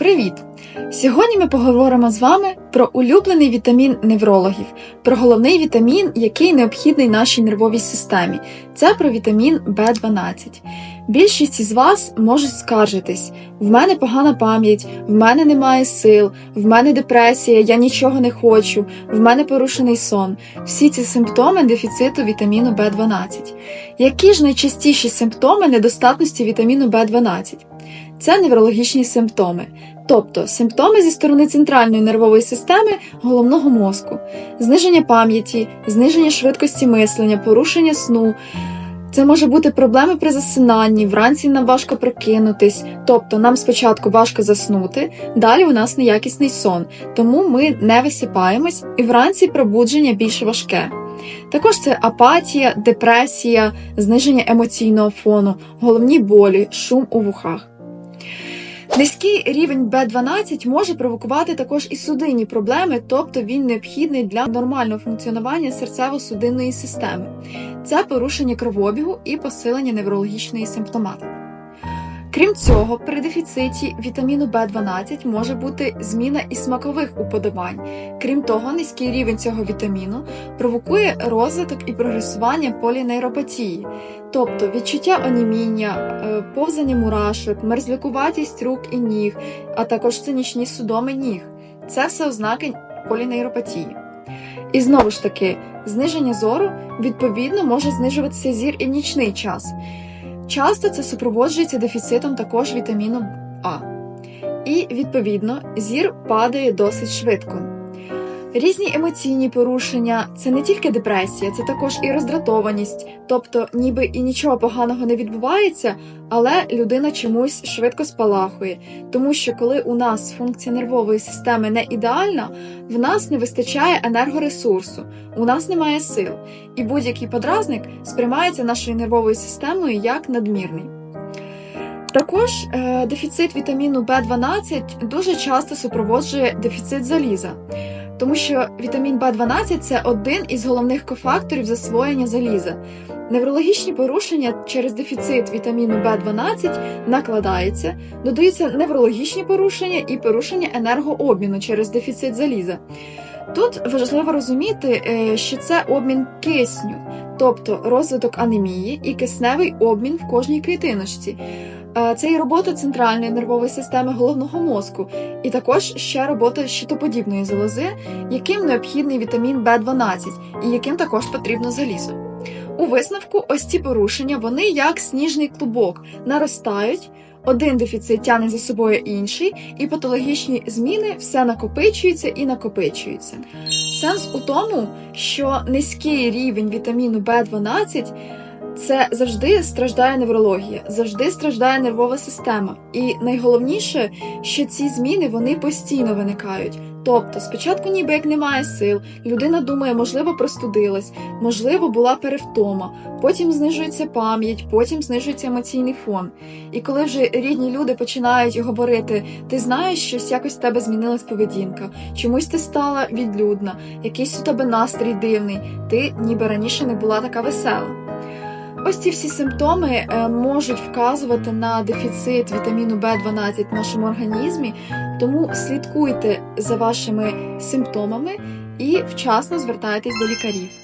Привіт! Сьогодні ми поговоримо з вами про улюблений вітамін неврологів, про головний вітамін, який необхідний нашій нервовій системі. Це про вітамін В12. Більшість із вас можуть скаржитись: в мене погана пам'ять, в мене немає сил, в мене депресія, я нічого не хочу, в мене порушений сон. Всі ці симптоми дефіциту вітаміну В12. Які ж найчастіші симптоми недостатності вітаміну В12? Це неврологічні симптоми, тобто симптоми зі сторони центральної нервової системи головного мозку, зниження пам'яті, зниження швидкості мислення, порушення сну. Це може бути проблеми при засинанні, вранці нам важко прокинутись, тобто нам спочатку важко заснути, далі у нас неякісний сон, тому ми не висипаємось і вранці пробудження більш важке. Також це апатія, депресія, зниження емоційного фону, головні болі, шум у вухах. Низький рівень B12 може провокувати також і судинні проблеми, тобто він необхідний для нормального функціонування серцево-судинної системи. Це порушення кровообігу і посилення неврологічної симптоматики. Крім цього, при дефіциті вітаміну В12 може бути зміна і смакових уподобань. Крім того, низький рівень цього вітаміну провокує розвиток і прогресування полінейропатії, тобто відчуття оніміння, е, повзання мурашок, мерзлякуватість рук і ніг, а також цинічні судоми ніг. Це все ознаки полінейропатії. І знову ж таки, зниження зору відповідно може знижуватися зір і в нічний час. Часто це супроводжується дефіцитом також вітаміну А. І, відповідно, зір падає досить швидко. Різні емоційні порушення це не тільки депресія, це також і роздратованість, тобто, ніби і нічого поганого не відбувається, але людина чомусь швидко спалахує, тому що коли у нас функція нервової системи не ідеальна, в нас не вистачає енергоресурсу, у нас немає сил, і будь-який подразник сприймається нашою нервовою системою як надмірний. Також е, дефіцит вітаміну В12 дуже часто супроводжує дефіцит заліза, тому що вітамін В12 це один із головних кофакторів засвоєння заліза. Неврологічні порушення через дефіцит вітаміну В12 накладаються, додаються неврологічні порушення і порушення енергообміну через дефіцит заліза. Тут важливо розуміти, е, що це обмін кисню, тобто розвиток анемії і кисневий обмін в кожній клітиночці. Е, Це і робота центральної нервової системи головного мозку, і також ще робота щитоподібної залози, яким необхідний вітамін В12 і яким також потрібно залізо. У висновку, ось ці порушення вони як сніжний клубок наростають. Один дефіцит тягне за собою інший, і патологічні зміни все накопичуються і накопичуються. Сенс у тому, що низький рівень вітаміну В12 це завжди страждає неврологія, завжди страждає нервова система. І найголовніше, що ці зміни вони постійно виникають. Тобто, спочатку ніби як немає сил, людина думає, можливо, простудилась, можливо, була перевтома, потім знижується пам'ять, потім знижується емоційний фон. І коли вже рідні люди починають говорити, ти знаєш, щось якось в тебе змінилась поведінка, чомусь ти стала відлюдна, якийсь у тебе настрій дивний, ти ніби раніше не була така весела. Ось ці всі симптоми е, можуть вказувати на дефіцит вітаміну В12 в нашому організмі, тому слідкуйте за вашими симптомами і вчасно звертайтесь до лікарів.